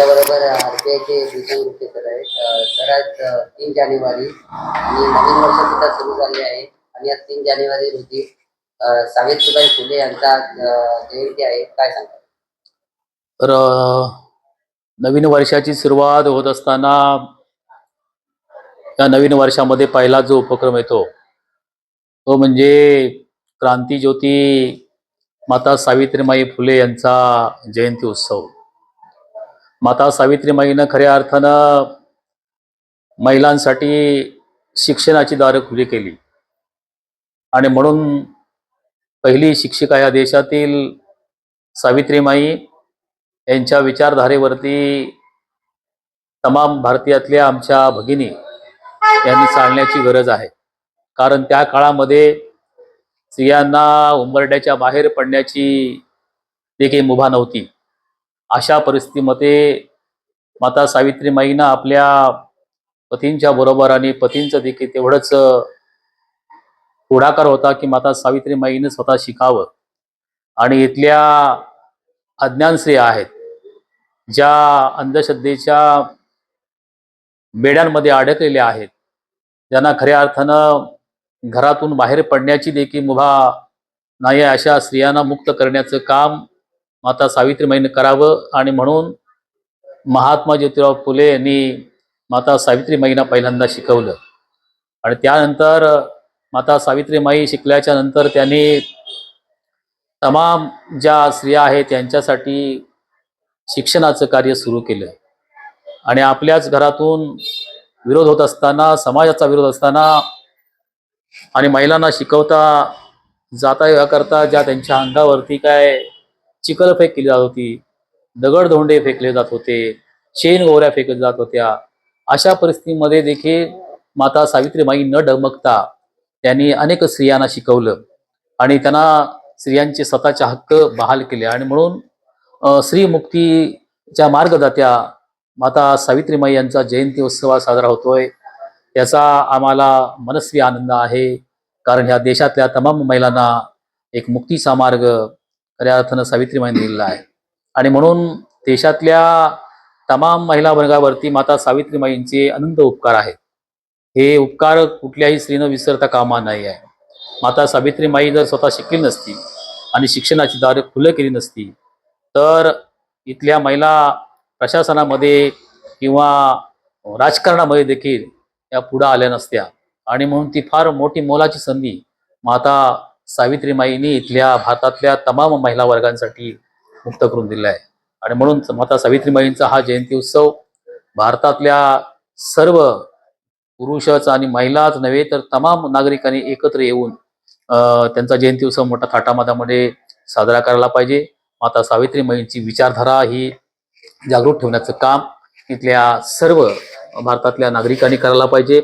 आपल्याबरोबर आरतीचे क्षेत्र आहे अ, तर आज तीन जानेवारी. आणि नवीन वर्ष सुद्धा सुरू झाले आहे. आणि आज तीन जानेवारी रोजी सावित्रीबाई फुले यांचा जयंती आहे. काय सांगता तर नवीन वर्षाची सुरुवात होत असताना या नवीन वर्षामध्ये पहिला जो उपक्रम येतो तो म्हणजे क्रांती ज्योती माता सावित्रीमाई फुले यांचा जयंती उत्सव. माता सावित्रीमाईनं खऱ्या अर्थानं महिलांसाठी शिक्षणाची दारं खुली केली. आणि म्हणून पहिली शिक्षिका या देशातील सावित्रीमाई यांच्या विचारधारेवरती तमाम भारतीयातल्या आमच्या भगिनी यांनी चालण्याची गरज आहे. कारण त्या काळामध्ये स्त्रियांना उंबरड्याच्या बाहेर पडण्याची देखील मुभा नव्हती. अशा परिस्थितीमध्ये माता सावित्रीमाईनं आपल्या पतींच्या बरोबर आणि पतींचं देखील तेवढंच पुढाकार होता की माता सावित्रीमाईनं स्वतः शिकावं. आणि इथल्या अज्ञान स्त्रिया आहेत ज्या अंधश्रद्धेच्या बेड्यांमध्ये अडकलेल्या आहेत. ज्यांना खऱ्या अर्थानं घरातून बाहेर पडण्याची देखील मुभा नाही आहे अशा स्त्रियांना मुक्त करण्याचं काम माता सावित्रीमाईनं करावं आणि म्हणून महात्मा ज्योतिराव फुले यांनी माता सावित्रीमाईंना पहिल्यांदा शिकवलं. आणि त्यानंतर माता सावित्रीमाई शिकल्याच्या नंतर त्यांनी तमाम ज्या स्त्रिया आहेत त्यांच्यासाठी शिक्षणाचं कार्य सुरू केलं. आणि आपल्याच घरातून विरोध होत असताना समाजाचा विरोध असताना आणि महिलांना शिकवता जाता करता ज्या त्यांच्या अंगावरती काय चिखलफेक केली जात होती दगडधोंडे फेकले जात होते शेण गोवऱ्या फेकल्या जात होत्या. अशा परिस्थितीमध्ये देखील माता सावित्रीबाई न डगमगता त्यांनी अनेक स्त्रियांना शिकवलं आणि त्यांना स्त्रियांचे स्वतःचे हक्क बहाल केले. आणि म्हणून स्त्रीमुक्तीच्या मार्गदात्या माता सावित्रीमाई यांचा जयंती उत्सव साजरा होतोय. त्याचा आम्हाला मनस्वी आनंद आहे कारण ह्या देशातल्या तमाम महिलांना एक मुक्तीचा मार्ग खऱ्या अर्थानं सावित्रीबाईंनी दिलेला आहे. आणि म्हणून देशातल्या तमाम महिला वर्गावरती माता सावित्रीबाईंचे अनंत उपकार आहेत. हे उपकार कुठल्याही स्त्रीनं विसरता कामा नाही आहे. माता सावित्रीमाई जर स्वतः शिकली नसती आणि शिक्षणाची दारं खुलं केली नसती तर इथल्या महिला प्रशासनामध्ये किंवा राजकारणामध्ये देखील या पुढं आल्या नसत्या. आणि म्हणून ती फार मोठी मोलाची संधी माता सावित्रीमाईंनी इथल्या भारतातल्या तमाम महिला वर्गांसाठी मुक्त करून दिला आहे आणि म्हणून माता सावित्रीमाईंचा हा जयंती उत्सव भारतातल्या सर्व पुरुषच आणि महिलाच नव्हे तर तमाम नागरिकांनी एकत्र येऊन त्यांचा जयंती उत्सव मोठा थाटामाटामध्ये साजरा करायला पाहिजे. माता सावित्रीमाईंची विचारधारा ही जागृत ठेवण्याचं काम इथल्या सर्व भारतातल्या नागरिकांनी करायला पाहिजे.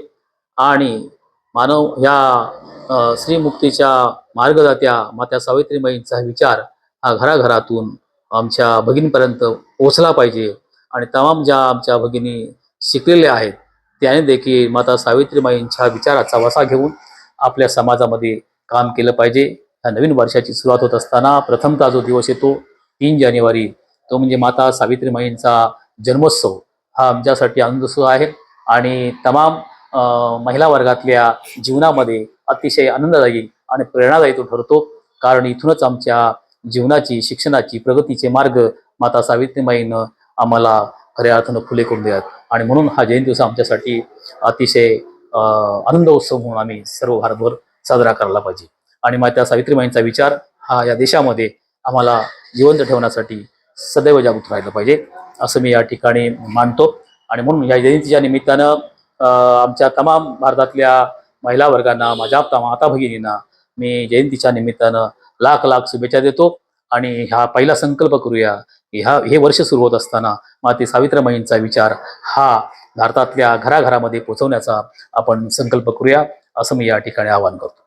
आणि मानव ह्या स्त्रीमुक्तीच्या मार्गदात्या माता सावित्रीमाईंचा विचार हा घराघरातून आमच्या भगिनीपर्यंत पोहोचला पाहिजे. आणि तमाम ज्या आमच्या भगिनी शिकलेल्या आहेत त्याने देखील माता सावित्रीमाईंच्या विचाराचा वसा घेऊन आपल्या समाजामध्ये काम केलं पाहिजे. ह्या नवीन वर्षाची सुरुवात होत असताना प्रथमचा जो दिवस येतो तीन जानेवारी तो म्हणजे माता सावित्रीमाईंचा जन्मोत्सव. हा आमच्यासाठी आनंदोत्सव आहे आणि तमाम महिला वर्गातल्या जीवनामध्ये अतिशय आनंददायी आणि प्रेरणादायी तो ठरतो. कारण इथूनच आमच्या जीवनाची शिक्षणाची प्रगतीचे मार्ग माता सावित्रीमाईनं आम्हाला खऱ्या अर्थानं खुले करून देतात. आणि म्हणून हा जयंती दिवस आमच्यासाठी अतिशय आनंद उत्सव म्हणून आम्ही सर्व भारतभर साजरा करायला पाहिजे. आणि माता सावित्रीमाईंचा विचार हा या देशामध्ये आम्हाला जिवंत ठेवण्यासाठी सदैव जागृत राहिलं पाहिजे. असं मी या ठिकाणी मानतो. आणि म्हणून या जयंतीच्या निमित्तानं आमच्या तमाम भारतातल्या महिला वर्गांना माझ्या माता भगिनींना मी जयंतीच्या निमित्तानं लाख लाख शुभेच्छा देतो आणि ह्या पहिला संकल्प करूया की ह्या हे वर्ष सुरू होत असताना माते सावित्रीमाईंचा विचार हा भारतातल्या घराघरामध्ये पोचवण्याचा आपण संकल्प करूया असं मी या ठिकाणी आवाहन करतो.